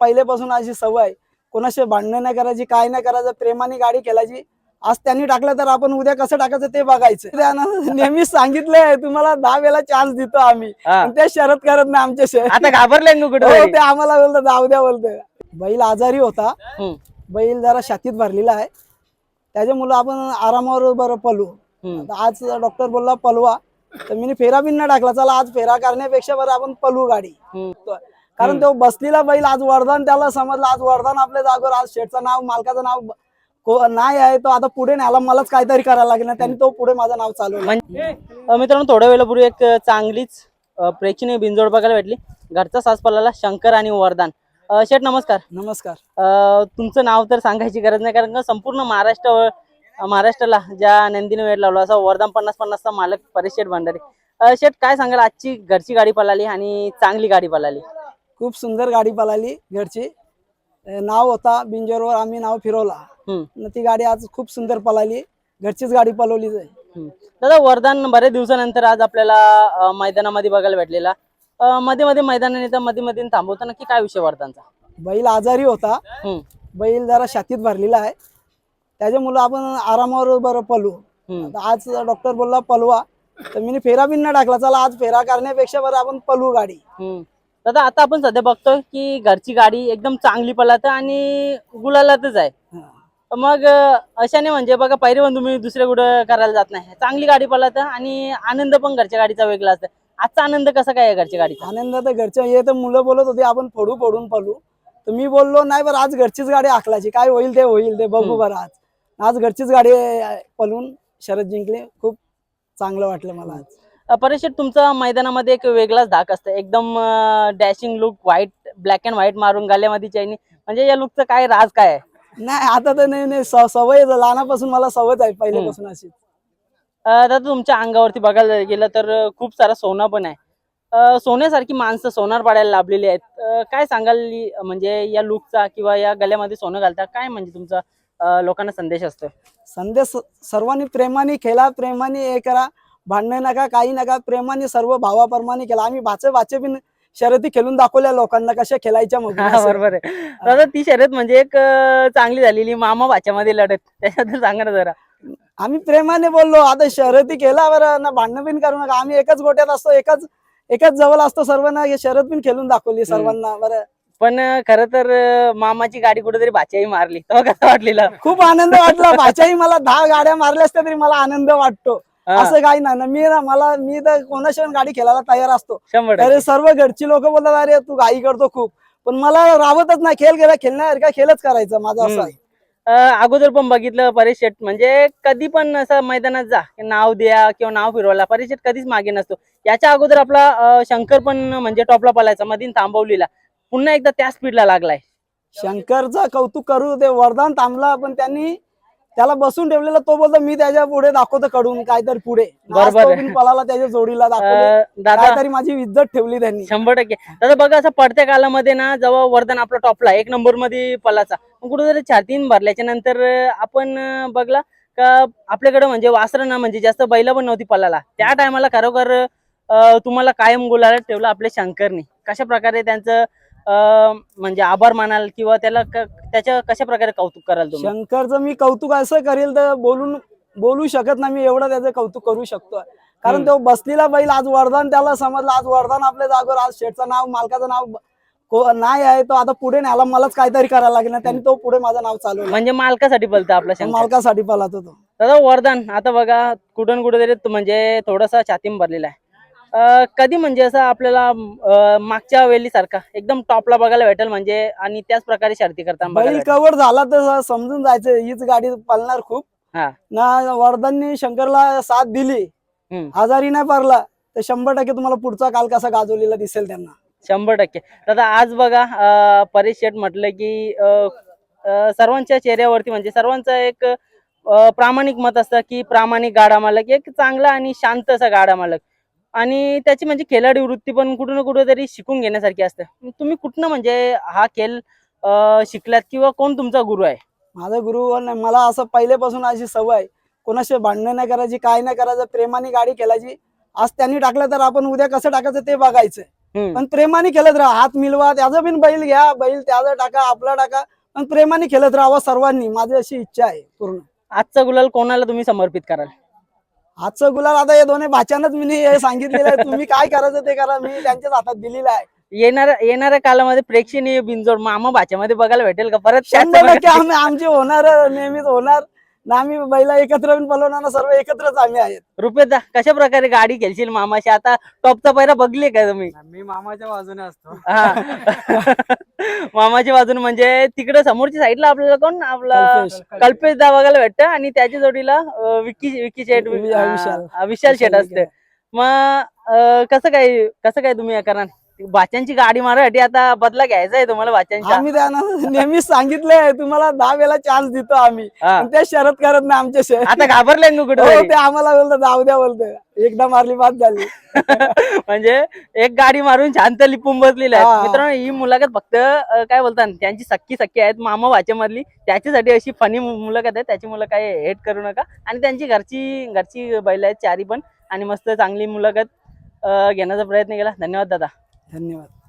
पहिल्यापासून अशी सवय. कोणाशी भांडणं नाही करायची काय नाही करायचं प्रेमाने गाडी खेळायची. आज त्यांनी टाकलं तर आपण उद्या कसं टाकायचं ते बघायचं. त्यानं नेहमीच सांगितलंय तुम्हाला दहा वेळा चान्स देतो आम्ही. हा. पण ते शरद करत नाही आमच्या आता घाबरले ना हो कुठे ते आम्हाला बोलतो जाऊ द्या बोलतोय. बैल आजारी होता. बैल जरा छातीत भरलेला आहे. त्याच्यामुळं आपण आरामावर बरं पलू आता आज डॉक्टर बोलला पलवा तर मी फेरा बिन नाही टाकला. चला आज फेरा करण्यापेक्षा बरं आपण पलू गाडी. कारण तो बसलेला बैल आज वरदान त्याला समजलं आज वरदान आपल्या जागेवर आज शेठचं नाव मालकाचं नाव को- नाही आहे तो आता पुढे न्यायला मलाच काहीतरी करायला लागेल त्यांनी तो पुढे माझं नाव म्हणजे अं, मित्रांनो थोड्या वेळापूर्वी एक चांगलीच प्रेक्षणीय बिनजोड बघायला भेटली. घरचा सास पल्लाला शंकर आणि वरदान. शेठ नमस्कार. नमस्कार. अं, तुमचं नाव तर सांगायची गरज नाही कारण का संपूर्ण महाराष्ट्र महाराष्ट्राला ज्या नंदीने वेळ लावला असा वरदान पन्नास पन्नासचा मालक परेश शेठ भंडारे. शेठ काय सांगाल? आजची घरची गाडी पळाली आणि चांगली गाडी पळाली. खूप सुंदर गाडी पळाली घरची. नाव होता बिंजोरवर आम्ही नाव फिरवला. न ती गाडी आज खूप सुंदर पळाली. घरचीच गाडी पळवली. दादा वरदान बरेच दिवसानंतर आज आपल्याला मैदानामध्ये बघायला भेटलेला. मध्ये मध्ये मैदानाने तर मध्ये मध्ये थांबवतो नक्की काय विषय वरदानचा? बैल आजारी होता. बैल जरा छातीत भरलेला आहे. त्याच्यामुळं आपण आरामावर बरं पलू आज डॉक्टर बोलला पलवा तर मी फेरा बिन टाकला. चला आज फेरा करण्यापेक्षा बरं आपण पलू गाडी. दादा आता आपण सध्या बघतोय की घरची गाडी एकदम चांगली पळत आणि गुलालातच आहे. मग अशाने म्हणजे बघा पहिरे पण तुम्ही दुसऱ्या कुठं करायला जात नाही. चांगली गाडी पळत आणि आनंद पण घरच्या गाडीचा वेगळा असतो. आजचा आनंद कसा काय आहे घरच्या गाडीचा? आनंद तर घरच्या हे तर मुलं बोलत होते आपण फोडू फोडून पलू तर मी बोललो नाही बरं आज घरचीच गाडी आखलाची काय होईल ते होईल ते बघू बरं आज. आज घरचीच गाडी पलून शरद जिंकले. खूप चांगलं वाटलं मला आज. अं, परेश शेठ, तुमचा मैदानामध्ये एक वेगळाच धाक असतं. एकदम dashing look white black and white मारून गाल्यामध्ये चैनी म्हणजे या लुकचं काय राज काय? आहे नाही आता तर नाही नाही. सवय लहानापासून मला सवयच आहे पहिल्यापासून अशी. दादा तुमच्या अंगावरती बघायला गेलं तर खूप सारा सोनं पण आहे. सोन्यासारखी माणसं सोनार पाडायला लाभलेली आहेत. काय सांगाल म्हणजे या लुकचा किंवा या गल्यामध्ये सोनं घालता काय म्हणजे तुमचा लोकांना संदेश असतो? संदेश सर्वांनी प्रेमाने खेळा प्रेमाने हे करा. भांडण नका काही नका प्रेमाने सर्व भावाप्रमाणे केला. आम्ही भाचे भाचे बिन शर्यती खेळून दाखवल्या लोकांना कशा खेळायच्या मग. बरोबर आहे. दादा ती शर्यत म्हणजे एक चांगली झालेली मामा भाच्यामध्ये लढत. त्याच्याबद्दल सांगा ना जरा. आम्ही प्रेमाने बोललो आता शर्यती केला बरं ना भांडण बिन करू नका. आम्ही एकाच गोट्यात असतो एकाच एकाच जवळ असतो सर्वांना हे शर्यत बिन खेळून दाखवली सर्वांना बरं. पण खरं तर मामाची गाडी कुठेतरी भाच्याही मारली. तेव्हा कसं वाटलेलं? खूप आनंद वाटला. भाच्याही मला दहा गाड्या मारल्या असत्या तरी मला आनंद वाटतो. असं काही नाही ना. मी ना मला मी तर कोणाशिवाय गाडी खेळायला तयार असतो. अरे सर्व घरची लोक बोलतात अरे तू घाई करतो खूप. पण मला रावतच नाही. खेळ गेला खेळण्यासारखा खेळच करायचा माझा असं आहे. अगोदर पण बघितलं शेट म्हणजे कधी पण असं मैदानात जा. की नाव द्या किंवा नाव फिरवायला. शेट कधीच मागे नसतो. याच्या अगोदर आपला शंकर पण म्हणजे टॉपला पलायचा मधीन थांबवलीला. पुन्हा एकदा त्या स्पीडला लागलाय. शंकरचं कौतुक करू ते वरदान थांबला पण त्यांनी त्याला बसून ठेवलेला तो बोलतो मी त्याच्या पुढे दाखवतो कडून काहीतरी पुढे. बरोबर आहे. बिन पळाला त्याच्या जोडीला दाखवले. अं, दादा. काहीतरी माझी इज्जत ठेवली त्यांनी. शंभर टक्के. दादा बघा असं पडत्या कालामध्ये ना जेव्हा वरदान आपला टॉपला एक नंबरमध्ये पलाचा मग कुठेतरी छातीन भरल्याच्या नंतर अं, आपण अं, बघला का आपल्याकडे म्हणजे वासरं ना म्हणजे जास्त बैला पण नव्हती पलाला त्या टायमाला खरोखर अं, तुम्हाला कायम गुलाला ठेवलं आपल्या शंकरनी. कशा प्रकारे त्यांचं म्हणजे आभार मानाल किंवा त्याला त्याच्या कशा प्रकारे कौतुक कराल तुम्ही? शंकरचं मी कौतुक असं करेल तर बोलून बोलू शकत नाही मी एवढं त्याचं कौतुक करू शकतो. कारण. तो बसलेला बैल आज वरदान त्याला समजलं आज वरदान आपल्या जागेवर आज शेठचं नाव मालकाचं नाव नाही आहे तो आता पुढे न्यायला मलाच काहीतरी करायला लागेल ना त्यांनी तो पुढे माझं नाव चालवलं. म्हणजे मालकासाठी बोलतं आपला शंकर. मालकासाठी पळत होतो दादा वरदान. आता बघा कुठून कुठेतरी तो म्हणजे थोडासा छातीम भरलेला आहे. कधी म्हणजे असं आपल्याला मागच्या वेळी सारखा एकदम टॉपला बघायला भेटेल म्हणजे आणि त्याच प्रकारे शर्ती भेटेल. कव्हर झाला तर समजून जायचं हीच गाडी पळणार खूप हा. ना वरदाननी शंकरला साथ दिली. आजारी नाही पडला तर शंभर टक्के तुम्हाला पुढचा काल कसा गाजवलेला दिसेल त्यांना शंभर टक्के दादा आज बघा परेश शेठ म्हटलं की सर्वांच्या चेहऱ्यावरती म्हणजे सर्वांचं एक प्रामाणिक मत असतं की प्रामाणिक गाडा मालक एक चांगला आणि शांत असा गाडा मालक आणि त्याची म्हणजे खेळाडू वृत्ती पण कुठं ना कुठं तरी शिकून घेण्यासारखी असते. तुम्ही कुठनं म्हणजे हा खेळ शिकलात किंवा कोण तुमचा गुरु आहे? माझा गुरु नाही? मला असं पहिल्यापासून अशी सवय. कोणाशी भांडणं नाही करायची काय नाही करायचं प्रेमाने गाडी खेळायची. आज त्यांनी टाकलं तर आपण उद्या कसं टाकायचं ते बघायचं. पण प्रेमाने खेळत राहा. हात मिलवा त्याचं बिन बैल घ्या. बैल त्याचं टाका आपला टाका. पण प्रेमाने खेळत राहावं सर्वांनी. माझी अशी इच्छा आहे पूर्ण. आजचा गुलाल कोणाला तुम्ही समर्पित कराल? आजचं गुलाल आता या दोन्ही भाच्यानंच मी हे सांगितलेलं आहे. तुम्ही काय करायचं ते करा. मी त्यांच्याच हातात दिलेलं आहे. येणाऱ्या येणाऱ्या कालामध्ये प्रेक्षणीय बिनजोड मामा भाच्यामध्ये बघायला भेटेल का? परत शंभर टक्के आम्ही आमची होणार नेहमीच होणार. ना आम्ही बैला एकत्र येऊन पलवणार ना सर्व एकत्रच आम्ही आहेत. रुपये कशा प्रकारे गाडी खेळशील मामाशी? आता टॉपचा पैरा बघले का तुम्ही? मी मामाच्या बाजूने असतो. हा. मामाच्या बाजूने म्हणजे तिकडे समोरच्या साईडला आपल्याला कोण? आपला कल्पेश. कल्पेश दा बघायला भेटतं आणि त्याच्या जोडीला अं, विक्की विक्की शेट वि- विशाल. हा, विशाल शेट विशाल असते. मग अं, कसं काय कसं काय तुम्ही हे करणार भाच्यांची गाडी मारायसाठी आता बदला घ्यायचा आहे तुम्हाला भाच्यांच्या आम्ही त्यांना नेहमीच सांगितलंय तुम्हाला दहा वेळा चान्स देतो आम्ही. हा. पण ते शरद करत नाही आमच्याशी आता घाबरले का हो कुठे ते आम्हाला बोलतात जाऊ द्या बोलतोय एकदा मारली बाद झाली. म्हणजे एक गाडी मारून शांत लिपून बसलेले आहेत. हा. मित्रांनो ही मुलाखत फक्त अं, काय बोलतात त्यांची सक्की सक्की आहेत. मामा भाच्यामधली त्याच्यासाठी अशी फनी मुलाखत आहे. त्याची मुलं काय हेट करू नका. आणि त्यांची घरची घरची बैल आहेत चारी पण. आणि मस्त चांगली मुलाखत अं, घेण्याचा प्रयत्न केला. धन्यवाद दादा. धन्यवाद.